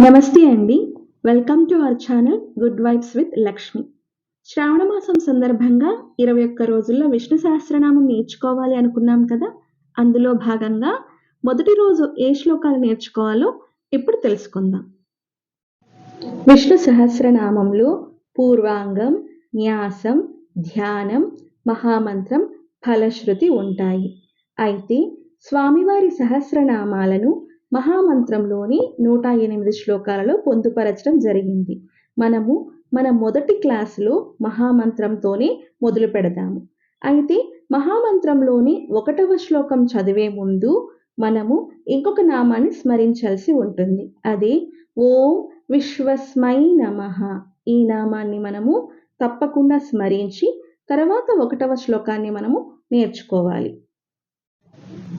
నమస్తే అండి. Welcome to our channel good vibes with Lakshmi. శ్రావణ మాసం సందర్భంగా ఇరవై ఒక్క రోజుల్లో విష్ణు సహస్రనామం నేర్చుకోవాలి అనుకున్నాం కదా? అందులో భాగంగా మొదటి రోజు ఏ శ్లోకాలు నేర్చుకోవాలో ఇప్పుడు తెలుసుకుందాం. విష్ణు సహస్రనామంలో పూర్వాంగం న్యాసం ధ్యానం మహామంత్రం ఫలశ్రుతి ఉంటాయి. అయితే స్వామివారి సహస్రనామాలను మహామంత్రంలోని నూట ఎనిమిది శ్లోకాలలో పొందుపరచడం జరిగింది. మనము మన మొదటి క్లాసులో మహామంత్రంతోనే మొదలు పెడతాము. అయితే మహామంత్రంలోని ఒకటవ శ్లోకం చదివే ముందు మనము ఇంకొక నామాన్ని స్మరించాల్సి ఉంటుంది. అదే ఓం విశ్వస్మై నమ. ఈ నామాన్ని మనము తప్పకుండా స్మరించి తర్వాత ఒకటవ శ్లోకాన్ని మనము నేర్చుకోవాలి.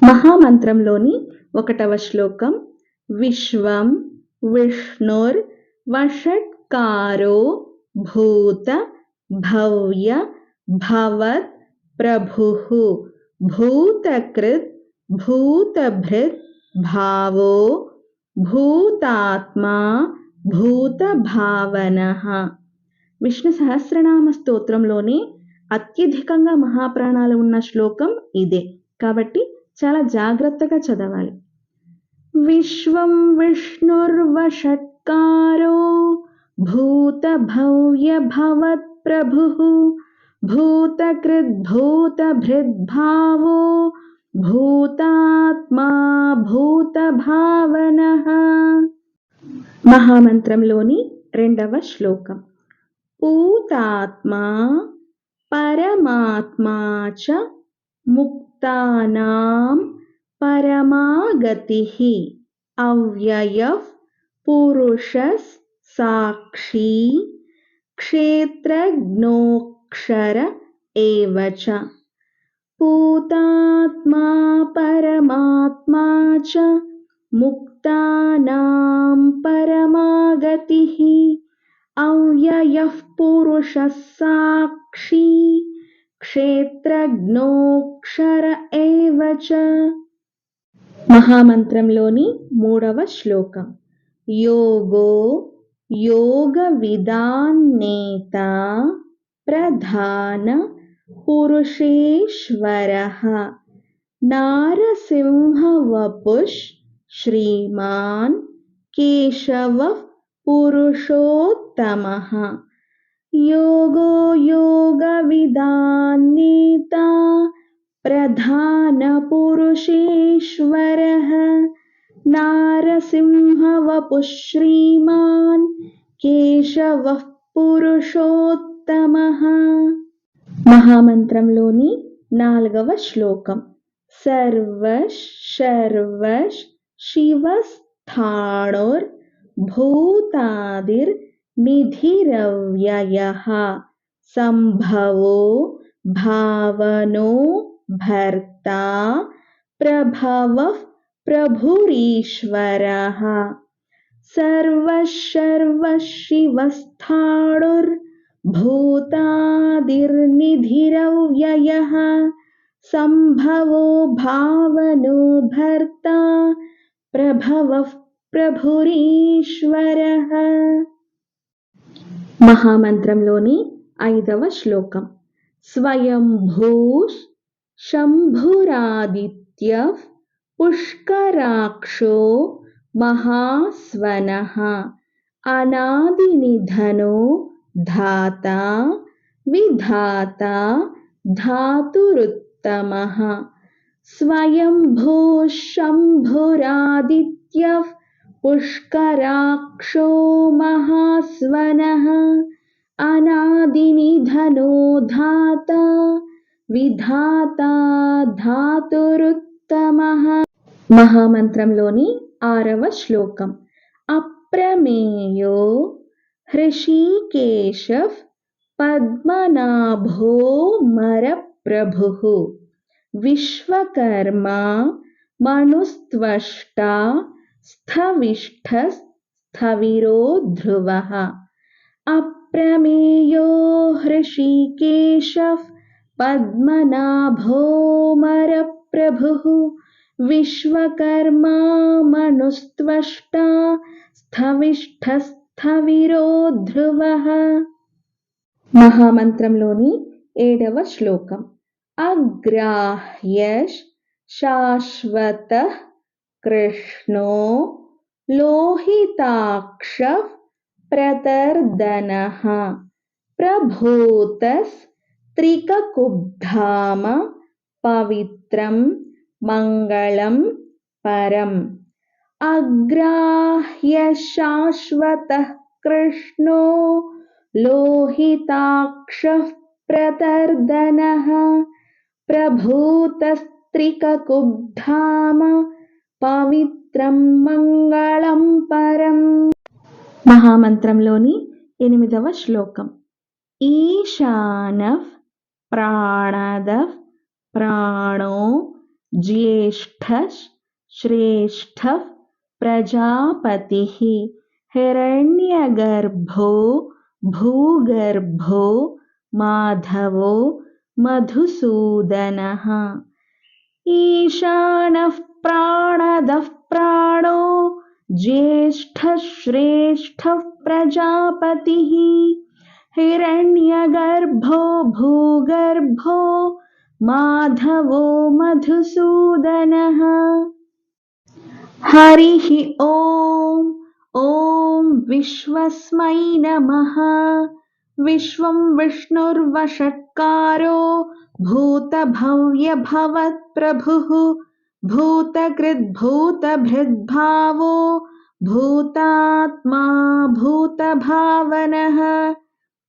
మహామంత్రంలోని ఒకటవ శ్లోకం. విశ్వం విష్ణుర్ వషట్కారో భూత భవ్య భవత్ ప్రభు భూతకృత్ భూతభృత్ భావో భూతాత్మా భూతభావన. విష్ణు సహస్రనామ స్తోత్రంలోని అత్యధికంగా మహాప్రాణాలు ఉన్న శ్లోకం ఇదే. కాబట్టి చాలా జాగ్రత్తగా చదవాలి. విశ్వం విష్ణుర్వషట్కారో భూత భవ్య భవత్ ప్రభు భూతకృద్భూతభృద్భావో భూతాత్మా భూతభావన. మహామంత్రంలోని రెండవ శ్లోకం. పూతాత్మా పరమాత్మా చ ముక్ तानां परमागतिः अव्ययः पुरुषस्साक्षी क्षेत्रज्ञोऽक्षर एव च। पूतात्मा परमात्मा च मुक्तानां परमागतिः अव्ययः पुरुषः साक्षी క్షేత్రజ్ఞోక్షర ఏవ మహామంత్రంలోని మూడవ శ్లోకం. యోగో యోగ విధాన్నేత ప్రధాన పురుషేశ్వర. నారసింహవపుష్ శ్రీమాన్ కేశవ పురుషోత్తమ. యోగో యోగ విదాన్నేత ప్రధాన పురుషేశ్వర నారసింహవపుష్ శ్రీమాన్ కేశవ పురుషోత్తమ మహామంత్రంలోని నాలుగవ శ్లోకం సర్వశ్ శర్వశ్ శివస్థాణుర్ భూతాదిర్ मिधिरव्ययः सम्भवो भावनो भर्ता प्रभवः प्रभुरीश्वरः। सर्वः शर्वः सम्भवो भावनो भर्ता प्रभवः प्रभुरीश्वरः। మహామంత్రంలోని ఐదవ శ్లోకం. స్వయంభూష్ శంభురాదిత్య పుష్కరాక్షో మహాస్వన అనాదినిధనో ధాత విధాత ధాతురుత్తమ. స్వయంభూ శంభురాదిత్య పుష్కరాక్షో మహాస్వన అనాదినిధనో ధాత విధాత ధాతురుత్తమ మహామంత్రంలోని ఆరవ శ్లోకం అప్రమేయో హృషీకేశ పద్మనాభో మరప్రభు విశ్వకర్మ మనుస్త్వష్ట स्थविष्ठस्थविरो ध्रुवः अप्रमेयो हृषिकेशः पद्मनाभोमरप्रभुः विश्वकर्मा मनुस्त्वष्टा స్థవిష్ఠస్థవిరో ధ్రువ మహామంత్రంలోని ఏడవ శ్లోకం అగ్రాహ్యశ్ శాశ్వత कृष्णो लोहिताक्षः प्रतर्दनः। प्रभूतस्त्रिककुब्धाम पवित्रं मङ्गलं परम्। अग्राह्यशाश्वतः कृष्णो लोहिताक्षः प्रतर्दनः। प्रभूतस्त्रिककुब्धाम పవిత్రం మంగళం పరం మహామంత్రంలోని ఎనిమిదవ శ్లోకం ఈశాన ప్రాణద ప్రాణో జ్యేష్ఠ శ్రేష్ఠ ప్రజాపతి హిరణ్యగర్భో భూగర్భో మాధవో మధుసూదనः ఈశానः प्राणद प्राणो ज्येष्ठश्रेष्ठः प्रजापतिः हिरण्यगर्भो भूगर्भो माधवो मधुसूदनः। हरिः ॐ ॐ विश्वस्मै नमः। विश्वं विष्णुर्वषट्कारो प्रभु। भूतकृद्भूतभृद्भावो भूतात्मा भूतभावनः,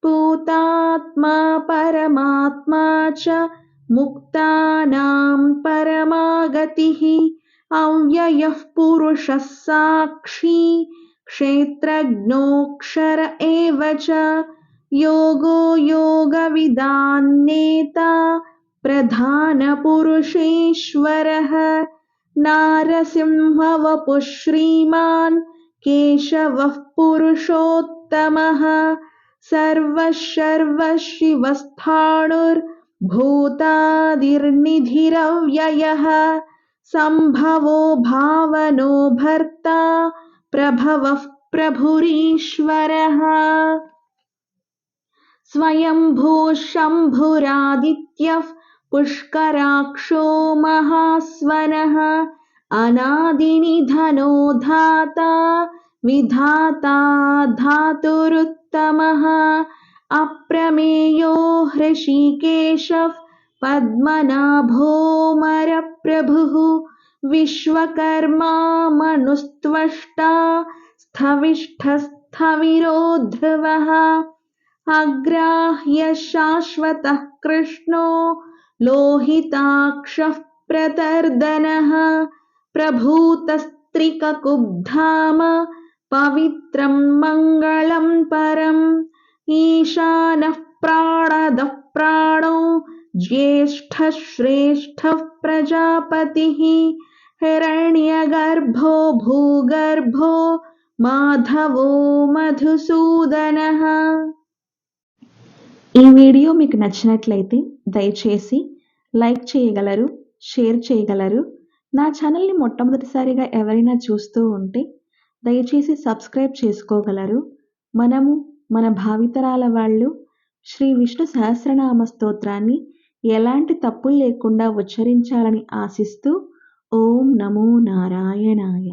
पूतात्मा परमात्मा च मुक्तानां परमागतिः, अव्ययः पुरुषः साक्षी क्षेत्रज्ञोऽक्षर एव च, योगो योगविदान्नेता प्रधानपुरुषेश्वरः नारसिंहवपुः श्रीमान् केशवः पुरुषोत्तमः सर्वः सर्वशिवस्थाणुर्भूतादिर्निधिरव्ययः सम्भवो भावनो भर्ता प्रभवः प्रभुरीश्वरः स्वयम्भूः शम्भुरादित्यः पुष्कराक्षो महास्वनः अनादिनिधनो धाता, विधाता धातुरुत्तमः, अप्रमेयो हृषीकेशः पद्मनाभोमरप्रभुः विश्वकर्मा मनुस्त्वष्टा स्थविष्ठस्थविरो ध्रुवः अग्राह्यशाश्वतः कृष्णो लोहिताक्षः प्रतर्दनः प्रभूतस्त्रिककुब्धाम पवित्रं मङ्गलं परम् ईशानः प्राणदः प्राणो ज्येष्ठः श्रेष्ठः प्रजापतिः हिरण्यगर्भो भूगर्भो మాధవో మధుసూదన ఈ వీడియో మీకు నచ్చినట్లయితే దయచేసి లైక్ చేయగలరు షేర్ చేయగలరు. నా ఛానల్ని మొట్టమొదటిసారిగా ఎవరైనా చూస్తూ ఉంటే దయచేసి సబ్స్క్రైబ్ చేసుకోగలరు. మనము మన భావితరాల వాళ్ళు శ్రీ విష్ణు సహస్రనామ స్తోత్రాన్ని ఎలాంటి తప్పులు లేకుండా ఉచ్చరించాలని ఆశిస్తూ ఓం నమో నారాయణాయ.